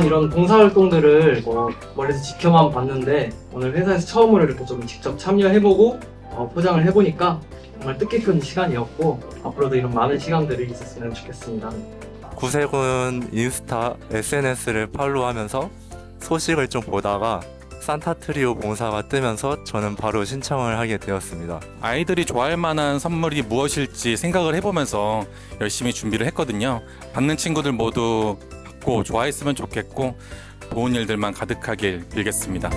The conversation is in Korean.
이런 봉사활동들을 뭐 멀리서 지켜만 봤는데 오늘 회사에서 처음으로 이렇게 좀 직접 참여해보고 어, 포장을 해보니까 정말 뜻깊은 시간이었고 앞으로도 이런 많은 시간들이 있었으면 좋겠습니다. 구세군 인스타, SNS를 팔로우하면서 소식을 좀 보다가 산타트리오 봉사가 뜨면서 저는 바로 신청을 하게 되었습니다. 아이들이 좋아할 만한 선물이 무엇일지 생각을 해보면서 열심히 준비를 했거든요. 받는 친구들 모두 받고 좋아했으면 좋겠고 좋은 일들만 가득하길 빌겠습니다.